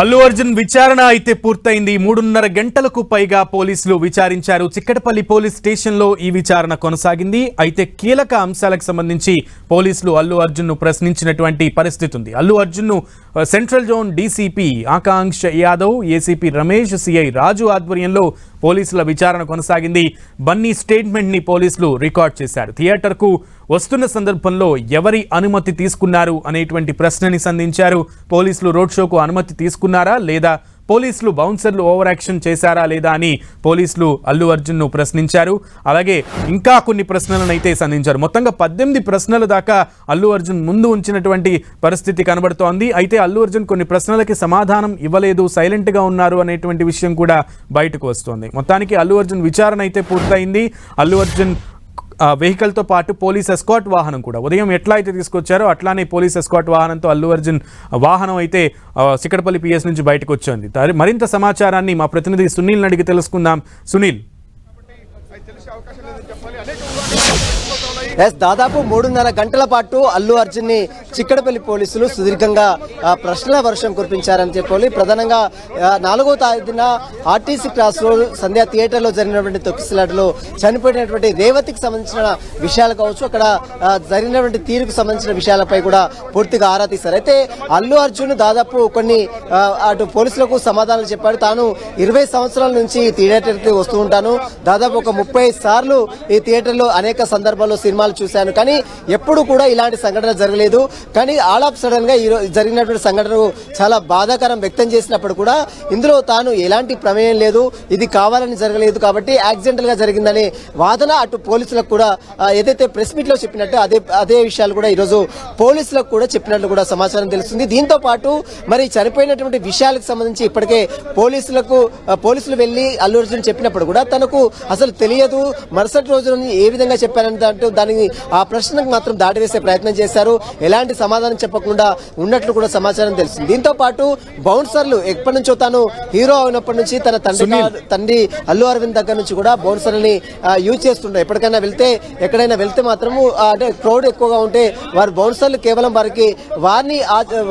అల్లు అర్జున్ విచారణ అయితే పూర్తయింది. మూడున్నర గంటలకు పైగా పోలీసులు విచారించారు. చిక్కటపల్లి పోలీస్ స్టేషన్లో ఈ విచారణ కొనసాగింది. అయితే కీలక అంశాలకు సంబంధించి పోలీసులు అల్లు అర్జున్ను ప్రశ్నించినటువంటి పరిస్థితి ఉంది. Allu అర్జున్ను central zone DCP Akanksha Yadav ACP Ramesh CI Raju ఆధ్వర్యంలో పోలీసుల విచారణ కొనసాగింది. బన్నీ స్టేట్మెంట్ని పోలీసులు రికార్డ్ చేశారు. థియేటర్కు వస్తున్న సందర్భంలో ఎవరి అనుమతి తీసుకున్నారు అనేటువంటి ప్రశ్నని సంధించారు. పోలీసులు రోడ్ షోకు అనుమతి తీసుకున్నారా లేదా పోలీసులు బౌన్సర్లు ఓవర్ యాక్షన్ చేశారా లేదా అని పోలీసులు అల్లు అర్జున్ను ప్రశ్నించారు. అలాగే ఇంకా కొన్ని ప్రశ్నలను అయితే సంధించారు. మొత్తంగా పద్దెనిమిది ప్రశ్నల దాకా అల్లు అర్జున్ ముందు ఉంచినటువంటి పరిస్థితి కనబడుతోంది. అయితే అల్లు అర్జున్ కొన్ని ప్రశ్నలకి సమాధానం ఇవ్వలేదు సైలెంట్గా ఉన్నారు అనేటువంటి విషయం కూడా బయటకు వస్తోంది. మొత్తానికి అల్లు అర్జున్ విచారణ అయితే పూర్తయింది. అల్లు అర్జున్ వెహికల్తో పాటు పోలీస్ ఎస్కాట్ వాహనం కూడా. ఉదయం ఎట్లా అయితే తీసుకొచ్చారో అట్లానే పోలీస్ ఎస్కాట్ వాహనంతో అల్లు అర్జున్ వాహనం అయితే ఆ, సికటపల్లి పిఎస్ నుంచి బయటకు వచ్చింది. మరింత సమాచారాన్ని మా ప్రతినిధి సునీల్ని అడిగి తెలుసుకుందాం. సునీల్. ఎస్ దాదాపు మూడున్నర గంటల పాటు అల్లు అర్జున్ని చిక్కడపల్లి పోలీసులు సుదీర్ఘంగా ప్రశ్నల వర్షం కురిపించారని చెప్పాలి. ప్రధానంగా నాలుగో తారీఖున ఆర్టీసీ క్రాస్ రోడ్ సంధ్యా థియేటర్లో జరిగినటువంటి తొక్కిసలాటలో చనిపోయినటువంటి రేవతికి సంబంధించిన విషయాలు కావచ్చు అక్కడ జరిగినటువంటి తీరుకు సంబంధించిన విషయాలపై కూడా పూర్తిగా ఆరా తీశారు. అయితే అల్లు అర్జున్ దాదాపు కొన్ని అటు పోలీసులకు సమాధానాలు చెప్పాడు. తాను ఇరవై సంవత్సరాల నుంచి ఈ థియేటర్ వస్తూ ఉంటాను. దాదాపు ఒక ముప్పై సార్లు ఈ థియేటర్లో అనేక సందర్భాల్లో సినిమా సినిమాలు చూశాను. కానీ ఎప్పుడు కూడా ఇలాంటి సంఘటన జరగలేదు. కానీ ఆల్ ఆఫ్ సడన్గా ఈ జరిగినటువంటి సంఘటనకు చాలా బాధాకరం వ్యక్తం చేసినప్పుడు కూడా ఇందులో తాను ఎలాంటి ప్రమేయం లేదు. ఇది కావాలని జరగలేదు కాబట్టి యాక్సిడెంటల్గా జరిగిందనే వాదన అటు పోలీసులకు కూడా ఏదైతే ప్రెస్ మీట్లో చెప్పినట్టు అదే అదే విషయాలు కూడా ఈరోజు పోలీసులకు కూడా చెప్పినట్లు కూడా సమాచారం తెలుస్తుంది. దీంతో పాటు మరి చనిపోయినటువంటి విషయాలకు సంబంధించి ఇప్పటికే పోలీసులకు పోలీసులు వెళ్ళి అల్లు అర్జున్ చెప్పినప్పుడు కూడా తనకు అసలు తెలియదు. మరుసటి రోజు ఏ విధంగా చెప్పారంటే దాని దానికి ఆ ప్రశ్నకు మాత్రం దాటివేసే ప్రయత్నం చేశారు. ఎలాంటి సమాధానం చెప్పకుండా ఉన్నట్లు కూడా సమాచారం తెలిసింది దీంతో పాటు బౌన్సర్లు ఎప్పటి నుంచో తాను హీరో అయినప్పటి నుంచి తన తండ్రి తండ్రి అల్లు అరవింద్ దగ్గర నుంచి కూడా బౌన్సర్లని యూజ్ చేస్తుంటారు ఎప్పటికైనా వెళ్తే ఎక్కడైనా వెళ్తే మాత్రము అంటే క్రౌడ్ ఎక్కువగా ఉంటే వారు బౌన్సర్లు కేవలం వారికి వారిని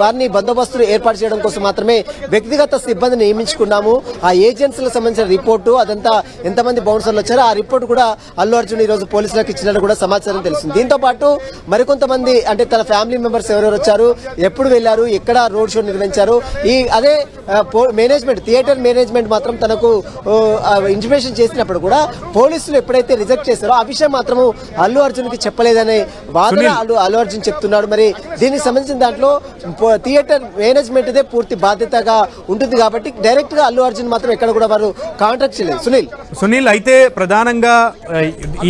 వారిని బందోబస్తులు ఏర్పాటు చేయడం కోసం మాత్రమే వ్యక్తిగత సిబ్బందిని నియమించుకున్నాము. ఆ ఏజెన్సీలకు సంబంధించిన రిపోర్టు అదంతా ఎంతమంది బౌన్సర్లు వచ్చారో ఆ రిపోర్ట్ కూడా అల్లు అర్జున్ ఈ రోజు పోలీసులకు ఇచ్చినట్టు కూడా సమాచారం తెలిసింది. దీంతో పాటు మరికొంతమంది అంటే తన ఫ్యామిలీ మెంబర్స్ ఎవరెవరు వచ్చారు ఎప్పుడు వెళ్ళారు ఎక్కడ రోడ్ షో నిర్వహించారు ఈ అదే మేనేజ్మెంట్ థియేటర్ మేనేజ్మెంట్ మాత్రం తనకు ఇన్ఫర్మేషన్ చేసినప్పుడు కూడా పోలీసులు ఎప్పుడైతే రిజెక్ట్ చేశారో ఆ విషయం మాత్రము అల్లు అర్జున్కి చెప్పలేదనే వాదన. అల్లు అల్లు అర్జున్ చెప్తున్నాడు. మరి దీనికి సంబంధించిన దాంట్లో థియేటర్ మేనేజ్మెంట్ దే పూర్తి బాధ్యతగా ఉంటుంది కాబట్టి డైరెక్ట్గా అల్లు అర్జున్ మాత్రం ఎక్కడ కూడా వారు కాంట్రాక్ట్ చేయలేదు. సునీల్. సునీల్ అయితే ప్రధానంగా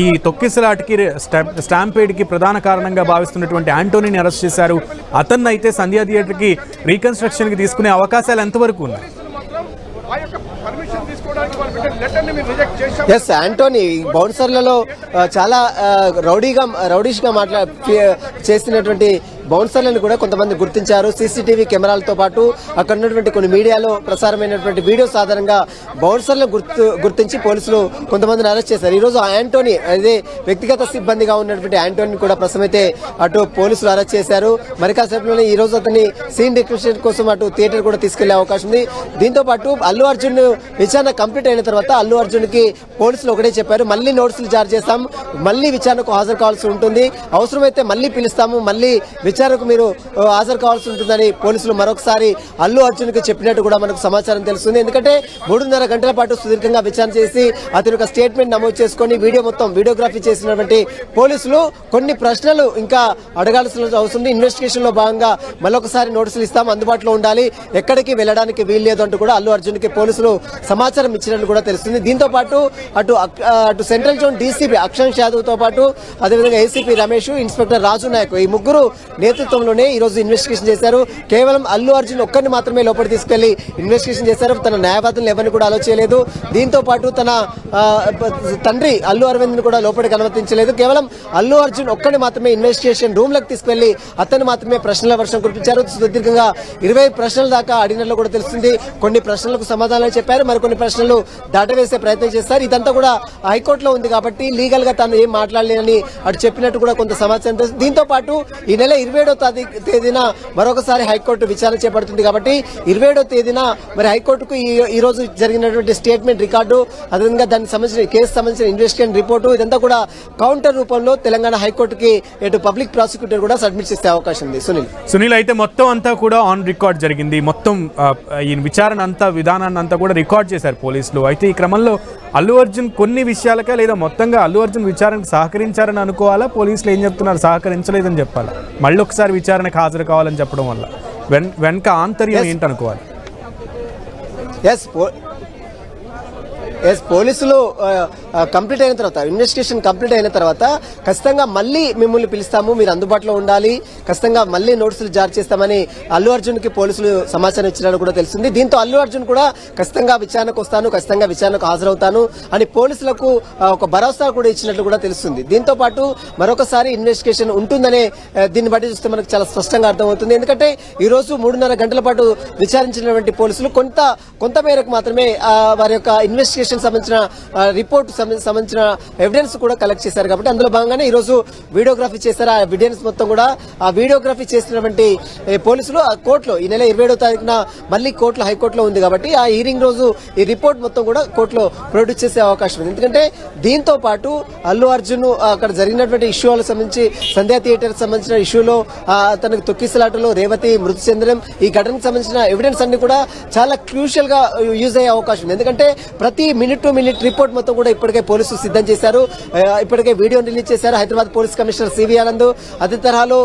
ఈ తొక్కిసలాటికి స్టాంపేడ్ స్టాంపేడ్కి ప్రధాన కారణంగా భావిస్తున్నటువంటి ఆంటోనీని అరెస్ట్ చేశారు. అతన్ని అయితే సంధ్యా థియేటర్కి రీకన్స్ట్రక్షన్కి తీసుకునే అవకాశాలు ఎంతవరకు ఉన్నాయి? ఎస్ ఆంటోనీ బౌన్సర్లలో చాలా uh, రౌడీగా రౌడీష్గా మాట్లా చేసినటువంటి బౌన్సర్లను కూడా కొంతమంది గుర్తించారు. సీసీటీవీ కెమెరాలతో పాటు అక్కడ ఉన్నటువంటి కొన్ని మీడియాలో ప్రసారమైనటువంటి వీడియోస్ ఆధారంగా బౌన్సర్లను గుర్తు గుర్తించి పోలీసులు కొంతమందిని అరెస్ట్ చేశారు. ఈ రోజు యాంటోనీ అదే వ్యక్తిగత సిబ్బందిగా ఉన్నటువంటి యాంటోనీ కూడా ప్రస్తుతమైతే అటు పోలీసులు అరెస్ట్ చేశారు. మరి కాసేపట్లోనే ఈ రోజు అతన్ని సీన్ రిక్వెషన్ కోసం అటు థియేటర్ కూడా తీసుకెళ్ళే అవకాశం ఉంది. దీంతో పాటు అల్లు అర్జున్ విచారణ కంప్లీట్ అయిన తర్వాత అల్లు అర్జున్కి పోలీసులు ఒకటే చెప్పారు. మళ్ళీ నోటీసులు జారీ చేస్తాం. మళ్ళీ విచారణకు హాజరు కావాల్సి ఉంటుంది. అవసరమైతే మళ్ళీ పిలుస్తాము. మళ్ళీ విచారణకు మీరు హాజరు కావాల్సి ఉంటుందని పోలీసులు మరొకసారి అల్లు అర్జున్కి చెప్పినట్టు కూడా మనకు సమాచారం తెలుస్తుంది. ఎందుకంటే మూడున్నర గంటల పాటు సుదీర్ఘంగా విచారణ చేసి అతని ఒక స్టేట్మెంట్ నమోదు చేసుకొని వీడియో మొత్తం వీడియోగ్రఫీ చేసినటువంటి పోలీసులు కొన్ని ప్రశ్నలు ఇంకా అడగాల్సిన అవసరం ఉంది. భాగంగా మరొకసారి నోటీసులు ఇస్తాం అందుబాటులో ఉండాలి. ఎక్కడికి వెళ్ళడానికి వీల్లేదు అంటూ కూడా అల్లు అర్జున్కి పోలీసులు సమాచారం ఇచ్చినట్టు కూడా తెలుస్తుంది. దీంతో పాటు అటు అటు సెంట్రల్ జోన్ డీసీపీ అక్షంష్ యాదవ్తో పాటు అదేవిధంగా ఏసీపీ రమేష్ ఇన్స్పెక్టర్ రాజు నాయక్ ఈ ముగ్గురు నేతృత్వంలోనే ఈ రోజు ఇన్వెస్టిగేషన్ చేశారు. కేవలం అల్లు అర్జున్ ఒక్కరిని మాత్రమే లోపలి తీసుకెళ్ళి ఇన్వెస్టిగేషన్ చేశారు. తన న్యాయవాదులను ఎవరిని కూడా ఆలోచించలేదు దీంతో పాటు తన తండ్రి అల్లు అరవింద్ కూడా లోపలికి అనుమతించలేదు. కేవలం అల్లు అర్జున్ ఒక్కరిని మాత్రమే ఇన్వెస్టిగేషన్ రూమ్లకు తీసుకెళ్ళి అతను మాత్రమే ప్రశ్నల వర్షం కురిపించారు. సుదీర్ఘంగా ఇరవై ప్రశ్నల దాకా అడిగినట్లు కూడా తెలుస్తుంది. కొన్ని ప్రశ్నలకు సమాధానాలు చెప్పారు. మరికొన్ని ప్రశ్నలు దాటవేసే ప్రయత్నం చేస్తారు ఇదంతా కూడా హైకోర్టులో ఉంది కాబట్టి లీగల్గా తాను ఏం మాట్లాడలేనని అటు చెప్పినట్టు కూడా కొంత సమాచారం దీంతో పాటు ఈ నెల ఇరవై తేదీన మరొకసారి హైకోర్టు విచారణ చేపడుతుంది కాబట్టి ఇరవై ఏడో తేదీన మరి హైకోర్టుకు ఈ రోజు జరిగినటువంటి స్టేట్మెంట్ రికార్డు అదేవిధంగా దానికి సంబంధించిన కేసు సంబంధించిన ఇన్వెస్టిగేషన్ రిపోర్టు ఇదంతా కూడా కౌంటర్ రూపంలో తెలంగాణ హైకోర్టుకి ఇటు పబ్లిక్ ప్రాసిక్యూటర్ కూడా సబ్మిట్ చేసే అవకాశం ఉంది. సునీల్. సునీల్ అయితే మొత్తం అంతా కూడా ఆన్ రికార్డ్ జరిగింది. మొత్తం ఈ విచారణ అంతా విధానాన్ని అంతా కూడా రికార్డ్ చేశారు పోలీసులు. అయితే ఈ క్రమంలో అల్లు అర్జున్ కొన్ని విషయాలకే లేదా మొత్తంగా అల్లు అర్జున్ విచారణకు సహకరించారని అనుకోవాలా? పోలీసులు ఏం చెప్తున్నారు? సహకరించలేదని చెప్పాలా? మళ్ళీ ఒకసారి విచారణకు హాజరు కావాలని చెప్పడం వల్ల. వెన్ వెనక ఆంతర్యం ఏంటనుకోవాలి? ఎస్ ఎస్ పోలీసులు కంప్లీట్ అయిన తర్వాత ఇన్వెస్టిగేషన్ కంప్లీట్ అయిన తర్వాత ఖచ్చితంగా మళ్ళీ మిమ్మల్ని పిలుస్తాము మీరు అందుబాటులో ఉండాలి. ఖచ్చితంగా మళ్ళీ నోటీసులు జారీ చేస్తామని అల్లు అర్జున్కి పోలీసులు సమాచారం ఇచ్చినట్టు కూడా తెలిసింది దీంతో అల్లు అర్జున్ కూడా ఖచ్చితంగా విచారణకు వస్తాను ఖచ్చితంగా విచారణకు హాజరవుతాను అని పోలీసులకు ఒక భరోసా కూడా ఇచ్చినట్లు కూడా తెలుస్తుంది. దీంతో పాటు మరొకసారి ఇన్వెస్టిగేషన్ ఉంటుందనే దీన్ని బట్టి చూస్తే మనకు చాలా స్పష్టంగా అర్థమవుతుంది. ఎందుకంటే ఈ రోజు మూడున్నర గంటల పాటు విచారించినటువంటి పోలీసులు కొంత కొంత మేరకు మాత్రమే వారి యొక్క ఇన్వెస్టిగేషన్ సంబంధించిన రిపోర్ట్ సంబంధించిన ఎవిడెన్స్ కూడా కలెక్ట్ చేశారు కాబట్టి అందులో భాగంగానే ఈ రోజు వీడియోగ్రఫీ చేశారు. ఆ ఎవిడెన్స్ మొత్తం కూడా ఆ వీడియోగ్రఫీ చేసినటువంటి పోలీసులు ఆ కోర్టులో ఈ నెల ఇరవై ఏడో తారీఖున మళ్ళీ కోర్టులో హైకోర్టులో ఉంది కాబట్టి ఆ హీరింగ్ రోజు ఈ రిపోర్ట్ మొత్తం కూడా కోర్టులో ప్రొడ్యూస్ చేసే అవకాశం ఉంది. ఎందుకంటే దీంతో పాటు అల్లు అర్జున్ అక్కడ జరిగినటువంటి ఇష్యూలకు సంబంధించి సంధ్యా థియేటర్ సంబంధించిన ఇష్యూలో తనకు తొక్కిసలాటలో రేవతి మృతి చెందడం ఈ ఘటనకు సంబంధించిన ఎవిడెన్స్ అన్ని కూడా చాలా క్రూషియల్గా యూజ్ అయ్యే అవకాశం ఉంది. ఎందుకంటే ప్రతి మినిట్ టు మినిట్ రిపోర్ట్ మొత్తం కూడా ఇప్పటికే పోలీసులు సిద్ధం చేశారు. ఇప్పటికే వీడియో రిలీజ్ చేశారు Hyderabad police commissioner CV Anand. అదే తరహాలో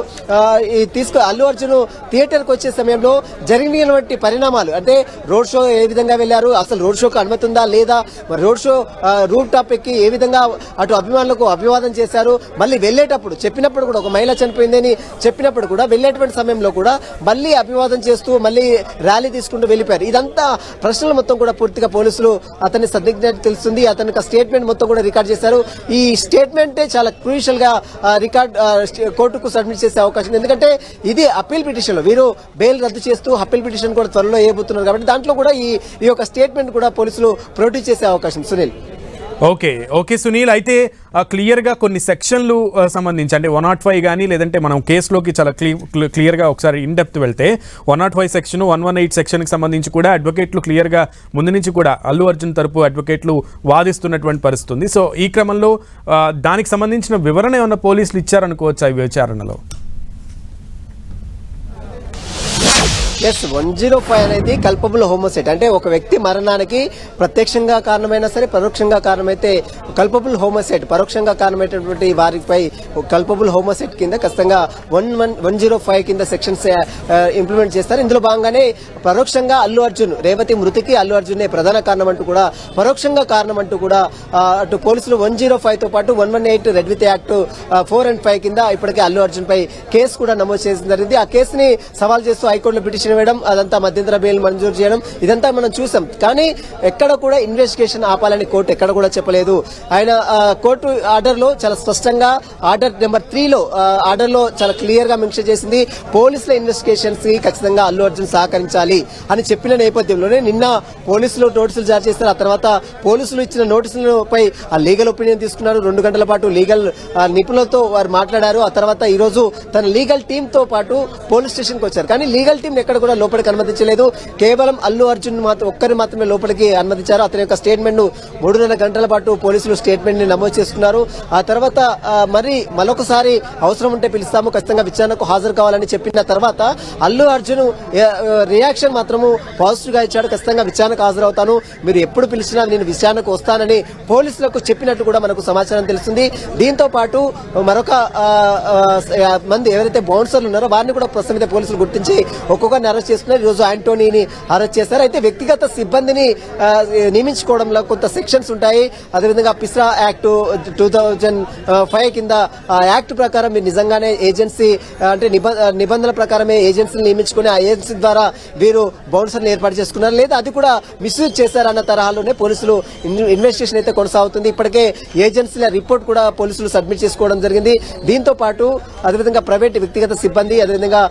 ఈ తీసుకు అల్లు అర్జున్ థియేటర్కి వచ్చే సమయంలో జరిగినటువంటి పరిణామాలు అంటే రోడ్ షో ఏ విధంగా వెళ్ళారు అసలు రోడ్ షోకు అనుమతి ఉందా లేదా మరి రోడ్ షో రూప్ టాప్ ఎక్కి ఏ విధంగా అటు అభిమానులకు అభివాదం చేశారు మళ్ళీ వెళ్ళేటప్పుడు చెప్పినప్పుడు కూడా ఒక మహిళ చనిపోయిందని చెప్పినప్పుడు కూడా వెళ్ళేటువంటి సమయంలో కూడా మళ్ళీ అభివాదం చేస్తూ మళ్ళీ ర్యాలీ తీసుకుంటూ వెళ్ళిపోయారు. ఇదంతా ప్రశ్నలు మొత్తం కూడా పూర్తిగా పోలీసులు అతన్ని సందిగ్ధత తెలుస్తుంది. అతని యొక్క స్టేట్మెంట్ మొత్తం కూడా రికార్డ్ చేశారు. ఈ స్టేట్మెంటే చాలా క్రూషియల్గా రికార్డ్ కోర్టుకు సబ్మిట్ చేసే అవకాశం ఎందుకంటే ఇది అప్పీల్ పిటిషన్లో వీరు బెయిల్ రద్దు చేస్తూ అప్పీల్ పిటిషన్ కూడా త్వరలో వేయబోతున్నారు. కాబట్టి దాంట్లో కూడా ఈ ఈ యొక్క స్టేట్మెంట్ కూడా పోలీసులు ప్రొడ్యూస్ చేసే అవకాశం. సునీల్. ఓకే. ఓకే సునీల్ అయితే క్లియర్గా కొన్ని సెక్షన్లు సంబంధించి అంటే వన్ నాట్ ఫైవ్ కానీ లేదంటే మనం కేసులోకి చాలా క్లీ క్లియర్గా ఒకసారి ఇన్ డెప్త్ వెళ్తే one nought five section one one eight సెక్షన్కి సంబంధించి కూడా అడ్వకేట్లు క్లియర్గా ముందు నుంచి కూడా అల్లు అర్జున్ తరపు అడ్వకేట్లు వాదిస్తున్నటువంటి పరిస్థితి ఉంది. సో ఈ క్రమంలో దానికి సంబంధించిన వివరణ ఏమన్నా పోలీసులు ఇచ్చారనుకోవచ్చు ఈ విచారణలో? ఎస్ వన్ జీరో ఫైవ్ అనేది కల్పబుల్ హోమోసైట్ అంటే ఒక వ్యక్తి మరణానికి ప్రత్యక్షంగా కారణమైనా సరే పరోక్షంగా కారణమైతే కల్పబుల్ హోమోసైట్ పరోక్షంగా కారణమైనటువంటి వారిపై కల్పబుల్ హోమోసైట్ కింద ఖచ్చితంగా one one one zero five కింద సెక్షన్స్ ఇంప్లిమెంట్ uh, uh, చేస్తారు. ఇందులో భాగంగానే పరోక్షంగా అల్లు అర్జున్ రేవతి మృతికి అల్లు అర్జునే ప్రధాన కారణం అంటూ కూడా పరోక్షంగా కారణం అంటూ కూడా uh, అటు పోలీసులు వన్ జీరో ఫైవ్తో పాటు one one eight read with act four and five కింద ఇప్పటికే అల్లు అర్జున్ పై కేసు కూడా నమోదు చేసిన జరిగింది. ఆ కేసుని సవాల్ చేస్తూ హైకోర్టులో పిటిషన్ వేయడం అదంతా మధ్యంతర బెయిల్ మంజూరు చేయడం ఇదంతా మనం చూసాం. కానీ ఎక్కడ కూడా ఇన్వెస్టిగేషన్ ఆపాలని కోర్టు ఎక్కడ కూడా చెప్పలేదు. ఆయన కోర్టు ఆర్డర్లో చాలా స్పష్టంగా ఆర్డర్ నెంబర్ త్రీలో ఆర్డర్లో చాలా క్లియర్గా మెన్షన్ చేసింది పోలీసుల ఇన్వెస్టిగేషన్స్కి ఖచ్చితంగా అల్లు అర్జున్ సహకరించాలి అని చెప్పిన నేపథ్యంలోనే నిన్న పోలీసులు నోటీసులు జారీ చేస్తారు ఆ తర్వాత పోలీసులు ఇచ్చిన నోటీసులపై ఆ లీగల్ ఒపీనియన్ తీసుకున్నారు. రెండు గంటల పాటు లీగల్ నిపుణులతో వారు మాట్లాడారు. ఆ తర్వాత ఈ రోజు తన లీగల్ టీమ్తో పాటు పోలీస్ స్టేషన్కి వచ్చారు. కానీ లీగల్ టీం ఎక్కడ కూడా లోపలికి అనుమతించలేదు. కేవలం అల్లు అర్జున్ మాత్రం ఒక్కరిని మాత్రమే లోపలికి అనుమతించారు. అతని యొక్క స్టేట్మెంట్ను మూడున్నర గంటల పాటు పోలీసులు స్టేట్మెంట్ని నమోదు చేసుకున్నారు. ఆ తర్వాత మరి మరొకసారి అవసరం ఉంటే పిలుస్తాము. ఖచ్చితంగా విచారణకు హాజరు కావాలని చెప్పిన తర్వాత అల్లు అర్జున్ రియాక్షన్ మాత్రము పాజిటివ్గా ఇచ్చాడు. ఖచ్చితంగా విచారణకు హాజరవుతాను. మీరు ఎప్పుడు పిలిచినా నేను విచారణకు వస్తానని పోలీసులకు చెప్పినట్టు కూడా మనకు సమాచారం తెలుస్తుంది. దీంతో పాటు మరొక మంది ఎవరైతే బౌన్సర్లు ఉన్నారో వారిని కూడా ప్రస్తుతం పోలీసులు గుర్తించి ఒక్కొక్క ఒక్కొక్కరిని అరెస్ట్ చేసుకున్నారు. ఈరోజు రోజు ఆంటోనీని అరెస్ట్ చేశారు. అయితే వ్యక్తిగత సిబ్బందిని నియమించుకోవడంలో కొంత సెక్షన్స్ ఉంటాయి. అదేవిధంగా పిస్రా యాక్ట్ టూ థౌజండ్ ఫైవ్ కింద యాక్ట్ ప్రకారం మీరు నిజంగానే ఏజెన్సీ అంటే నిబంధనల ప్రకారమే ఏజెన్సీని నియమించుకుని ఆ ఏజెన్సీ ద్వారా వీరు బౌన్సర్ని ఏర్పాటు చేసుకున్నారు. లేదా అది కూడా మిస్యూజ్ చేశారన్న తరహాలోనే పోలీసులు ఇన్వెస్టిగేషన్ అయితే కొనసాగుతుంది. ఇప్పటికే ఏజెన్సీల రిపోర్ట్ కూడా పోలీసులు సబ్మిట్ చేసుకోవడం జరిగింది. దీంతో పాటు అదేవిధంగా ప్రైవేట్ వ్యక్తిగత సిబ్బంది అదేవిధంగా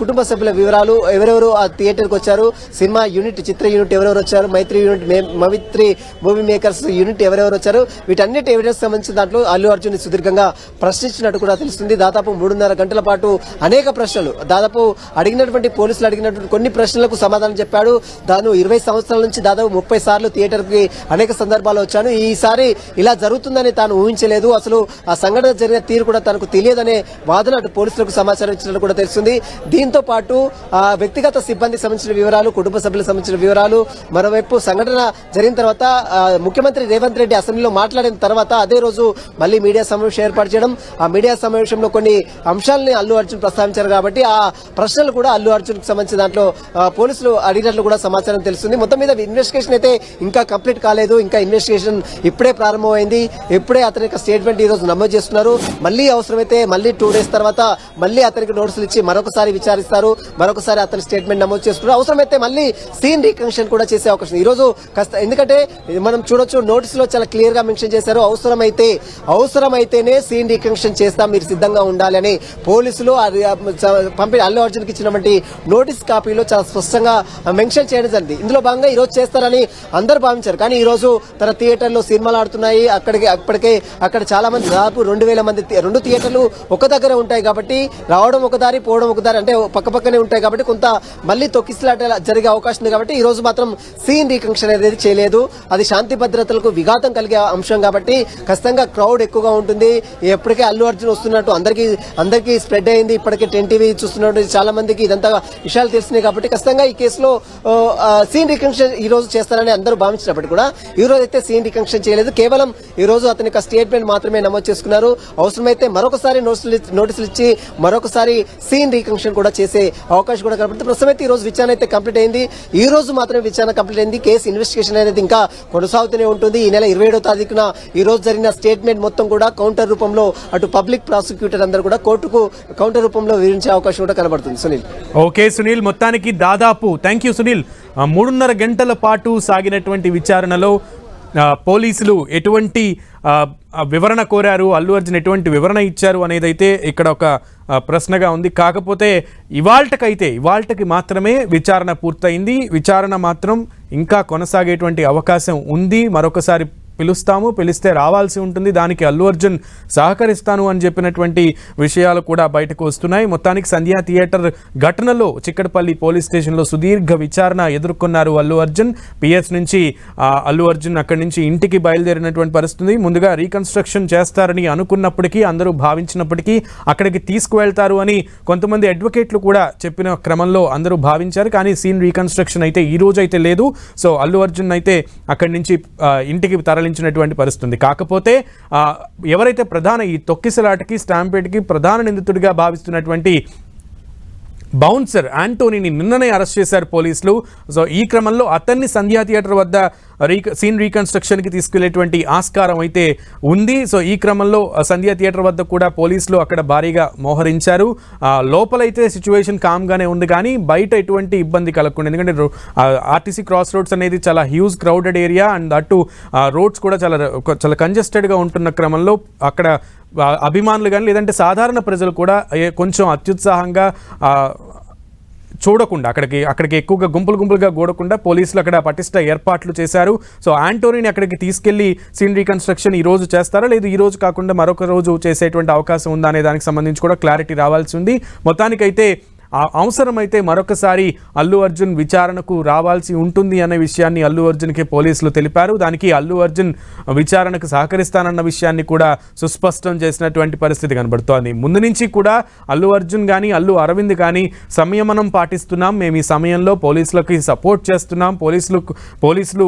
కుటుంబ సభ్యుల వివరాలు ఎవరెవరు ఆ థియేటర్కి వచ్చారు? సినిమా యూనిట్ చిత్ర యూనిట్ ఎవరెవరు వచ్చారు? మైత్రి యూనిట్ మవిత్రి మూవీ మేకర్స్ యూనిట్ ఎవరెవరు వచ్చారు? వీటన్నిటి ఎవిడెన్స్ సంబంధించిన దాంట్లో అల్లు అర్జున్ సుదీర్ఘంగా ప్రశ్నించినట్టు కూడా తెలుస్తుంది. దాదాపు మూడున్నర గంటల పాటు అనేక ప్రశ్నలు దాదాపు అడిగినటువంటి పోలీసులు అడిగినటువంటి కొన్ని ప్రశ్నలకు సమాధానం చెప్పాడు. దాని ఇరవై సంవత్సరాల నుంచి దాదాపు ముప్పై సార్లు థియేటర్కి అనేక సందర్భాల్లో వచ్చాను. ఈసారి ఇలా జరుగుతుందని తాను ఊహించలేదు. అసలు ఆ సంఘటన జరిగిన తీరు కూడా తనకు తెలియదనే వాదన అటు పోలీసులకు సమాచారం ఇచ్చినట్టు కూడా తెలుస్తుంది. దీంతో పాటు ఆ వ్యక్తిగత సిబ్బందికి సంబంధించిన వివరాలు కుటుంబ సభ్యులకు సంబంధించిన వివరాలు మరోవైపు సంఘటన జరిగిన తర్వాత ముఖ్యమంత్రి రేవంత్ రెడ్డి అసెంబ్లీలో మాట్లాడిన తర్వాత అదే రోజు మళ్ళీ మీడియా సమావేశం ఏర్పాటు చేయడం ఆ మీడియా సమావేశంలో కొన్ని అంశాలని అల్లు అర్జున్ ప్రస్తావించారు కాబట్టి ఆ ప్రశ్నలు కూడా అల్లు అర్జున్ సంబంధించిన దాంట్లో పోలీసులు అడిగినట్లు కూడా సమాచారం తెలుస్తుంది. మొత్తం మీద ఇన్వెస్టిగేషన్ అయితే ఇంకా కంప్లీట్ కాలేదు. ఇంకా ఇన్వెస్టిగేషన్ ఇప్పుడే ప్రారంభమైంది. ఇప్పుడే అతని యొక్క స్టేట్మెంట్ ఈ రోజు నమోదు చేస్తున్నారు. మళ్ళీ అవసరమైతే మళ్ళీ టూ డేస్ తర్వాత మళ్ళీ అతనికి నోటీసులు ఇచ్చి మరొకసారి విచారిస్తారు. మరొకసారి అతని స్టేట్మెంట్ నమోదు చేసుకున్నారు. అవసరమైతే మళ్ళీ సీన్ రీకన్షన్ కూడా చేసే అవకాశం ఈ రోజు కాస్త ఎందుకంటే మనం చూడొచ్చు నోటీస్లో చాలా క్లియర్గా మెన్షన్ చేశారు. అవసరమైతే అవసరమైతేనే సీన్ రీకన్షన్ చేస్తాం మీరు సిద్ధంగా ఉండాలి అని పోలీసులు అది, అల్లు అర్జున్కి ఇచ్చినటువంటి నోటీస్ కాపీలో చాలా స్పష్టంగా మెన్షన్ చేయడం జరిగింది. ఇందులో భాగంగా ఈ రోజు చేస్తారని అందరు భావించారు. కానీ ఈ రోజు తన థియేటర్లో సినిమాలు ఆడుతున్నాయి. అక్కడికి అప్పటికే అక్కడ చాలా మంది దాదాపు రెండు వేల మంది రెండు థియేటర్లు ఒక దగ్గర ఉంటాయి కాబట్టి రావడం ఒక దారి పోవడం ఒక దారి అంటే పక్కపక్కనే ఉంటాయి కాబట్టి కొంత మళ్ళీ తొక్కిసలాట జరిగే అవకాశం ఉంది కాబట్టి ఈ రోజు మాత్రం సీన్ రీకంక్షన్ అనేది చేయలేదు. అది శాంతి భద్రతలకు విఘాతం కలిగే అంశం కాబట్టి ఖచ్చితంగా క్రౌడ్ ఎక్కువగా ఉంటుంది. ఎప్పటికే అల్లు అర్జున్ వస్తున్నట్టు అందరికీ అందరికీ స్ప్రెడ్ అయింది. ఇప్పటికే టెన్ టీవీ చూస్తున్నట్టు చాలా మందికి ఇదంతా విషయాలు తెలిసినాయి కాబట్టి ఖచ్చితంగా ఈ కేసులో సీన్ రికంక్షన్ ఈ రోజు చేస్తారని అందరూ భావించినప్పటికీ కూడా ఈ రోజు అయితే సీన్ రికంక్షన్ చేయలేదు. కేవలం ఈ రోజు అతని యొక్క స్టేట్మెంట్ మాత్రమే నమోదు చేసుకున్నారు. అవసరమైతే మరొకసారి నోటీసులు ఇచ్చి- నోటీసులు ఇచ్చి మరొకసారి సీన్ రికంక్షన్ కూడా చేసే అవకాశం కూడా కాబట్టి ప్రస్తుతం అయితే ఈ రోజు విచారణ అయితే కంప్లీట్ అయింది. ఈ రోజు మాత్రమే విచారణ కంప్లీట్ అయింది. కేసు ఇన్వెస్టిగేషన్ అనేది ఇంకా కొనసాగుతూనే ఉంటుంది. ఈ నెల ఇరవై ఏడో తారీఖున ఈ రోజు జరిగిన స్టేట్మెంట్ మొత్తం కూడా కౌంటర్ రూపంలో అటు పబ్లిక్ ప్రాసిక్యూటర్ అందరూ కూడా కోర్టుకు కౌంటర్ రూపంలో వివరించే అవకాశం కూడా కనబడుతుంది. సునీల్. ఓకే సునీల్ మొత్తానికి దాదాపు థ్యాంక్ యూ సునీల్ మూడున్నర గంటల పాటు సాగినటువంటి విచారణలో పోలీసులు ఎటువంటి వివరణ కోరారు. అల్లు అర్జున్ ఎటువంటి వివరణ ఇచ్చారు అనేది అయితే ఇక్కడ ఒక ప్రశ్నగా ఉంది. కాకపోతే ఇవాల్టకైతే ఇవాల్టకి మాత్రమే విచారణ పూర్తయింది. విచారణ మాత్రం ఇంకా కొనసాగేటువంటి అవకాశం ఉంది. మరొకసారి పిలుస్తాము పిలిస్తే రావాల్సి ఉంటుంది. దానికి అల్లు అర్జున్ సహకరిస్తాను అని చెప్పినటువంటి విషయాలు కూడా బయటకు వస్తున్నాయి. మొత్తానికి సంధ్యా థియేటర్ ఘటనలో చిక్కడపల్లి పోలీస్ స్టేషన్లో సుదీర్ఘ విచారణ ఎదుర్కొన్నారు అల్లు అర్జున్. పిఎస్ నుంచి అల్లు అర్జున్ అక్కడి నుంచి ఇంటికి బయలుదేరినటువంటి పరిస్థితి. ముందుగా రీకన్స్ట్రక్షన్ చేస్తారని అనుకున్నప్పటికీ అందరూ భావించినప్పటికీ అక్కడికి తీసుకువెళ్తారు అని కొంతమంది అడ్వకేట్లు కూడా చెప్పిన క్రమంలో అందరూ భావించారు. కానీ సీన్ రీకన్స్ట్రక్షన్ అయితే ఈ రోజు అయితే లేదు. సో అల్లు అర్జున్ అయితే అక్కడి నుంచి ఇంటికి తరలి పరిస్థితి పరిస్థితుంది. కాకపోతే ఎవరైతే ప్రధాన ఈ తొక్కిసలాటకి స్టాంపేట్కి ప్రధాన నిందితుడిగా భావిస్తున్నటువంటి బౌన్సర్ యాంటోనీని నిన్ననే అరెస్ట్ చేశారు పోలీసులు. సో ఈ క్రమంలో అతన్ని సంధ్యా థియేటర్ వద్ద సీన్ రీకన్స్ట్రక్షన్కి తీసుకెళ్ళేటువంటి ఆస్కారం అయితే ఉంది. సో ఈ క్రమంలో సంధ్యా థియేటర్ వద్ద కూడా పోలీసులు అక్కడ భారీగా మోహరించారు. లోపలైతే సిచ్యువేషన్ కామ్గానే ఉంది కానీ బయట ఎటువంటి ఇబ్బంది కలగకుండా ఎందుకంటే రో- ఆర్టీసీ క్రాస్ రోడ్స్ అనేది చాలా హ్యూజ్ క్రౌడెడ్ ఏరియా అండ్ అటు రోడ్స్ కూడా చాలా చాలా కంజెస్టెడ్గా ఉంటున్న క్రమంలో అక్కడ అభిమానులు కానీ లేదంటే సాధారణ ప్రజలు కూడా కొంచెం అత్యుత్సాహంగా చూడకుండా అక్కడికి అక్కడికి ఎక్కువగా గుంపులు గుంపులుగా గూడకుండా పోలీసులు అక్కడ పటిష్ట ఏర్పాట్లు చేశారు. సో ఆంటోనీని అక్కడికి తీసుకెళ్ళి సీన్ రీకన్స్ట్రక్షన్ ఈ రోజు చేస్తారా? లేదు ఈ రోజు కాకుండా మరొక రోజు చేసేటువంటి అవకాశం ఉందా అనే దానికి సంబంధించి కూడా క్లారిటీ రావాల్సి ఉంది. మొత్తానికైతే అవసరమైతే మరొకసారి అల్లు అర్జున్ విచారణకు రావాల్సి ఉంటుంది అనే విషయాన్ని అల్లు అర్జున్కి పోలీసులు తెలిపారు. దానికి అల్లు అర్జున్ విచారణకు సహకరిస్తానన్న విషయాన్ని కూడా సుస్పష్టం చేసినటువంటి పరిస్థితి కనబడుతోంది. ముందు నుంచి కూడా అల్లు అర్జున్ కానీ అల్లు అరవింద్ కానీ సంయమనం పాటిస్తున్నాం. మేము ఈ సమయంలో పోలీసులకి సపోర్ట్ చేస్తున్నాం. పోలీసులు పోలీసులు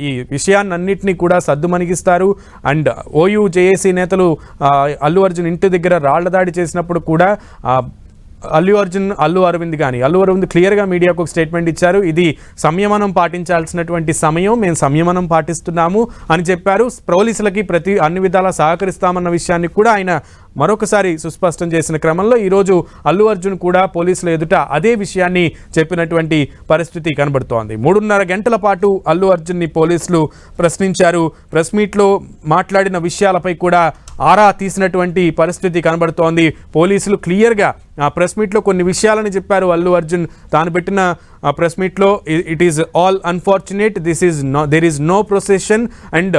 ఈ విషయాన్నన్నింటినీ కూడా సద్దుమణిగిస్తారు. అండ్ ఓయూ జేఏసీ నేతలు అల్లు అర్జున్ ఇంటి దగ్గర రాళ్ళ దాడి చేసినప్పుడు కూడా అల్లు అర్జున్ అల్లు అరవింద్ కానీ అల్లు అరవింద్ క్లియర్గా మీడియాకు ఒక స్టేట్మెంట్ ఇచ్చారు. ఇది సంయమనం పాటించాల్సినటువంటి సమయం మేము సంయమనం పాటిస్తున్నాము అని చెప్పారు. పోలీసులకి ప్రతి అన్ని విధాలా సహకరిస్తామన్న విషయాన్ని కూడా ఆయన మరొకసారి సుస్పష్టం చేసిన క్రమంలో ఈరోజు అల్లు అర్జున్ కూడా పోలీసుల ఎదుట అదే విషయాన్ని చెప్పినటువంటి పరిస్థితి కనబడుతోంది. మూడున్నర గంటల పాటు అల్లు అర్జున్ని పోలీసులు ప్రశ్నించారు. ప్రెస్ మీట్లో మాట్లాడిన విషయాలపై కూడా ఆరా తీసినటువంటి పరిస్థితి కనబడుతోంది. పోలీసులు క్లియర్గా ఆ ప్రెస్ మీట్లో కొన్ని విషయాలని చెప్పారు అల్లు అర్జున్. తాను పెట్టిన ఆ ప్రెస్ మీట్లో it is all unfortunate this is no there is no procession and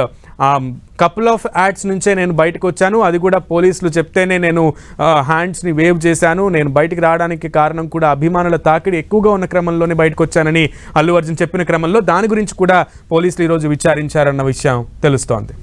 couple of ads నుంచే నేను బయటకు వచ్చాను అది కూడా పోలీసులు చెప్తేనే నేను హ్యాండ్స్ని వేవ్ చేశాను. నేను బయటికి రావడానికి కారణం కూడా అభిమానుల తాకిడి. ఎక్కువగా ఉన్న క్రమంలోనే బయటకు వచ్చానని అల్లు అర్జున్ చెప్పిన క్రమంలో దాని గురించి కూడా పోలీసులు ఈరోజు విచారించారన్న విషయం తెలుస్తోంది.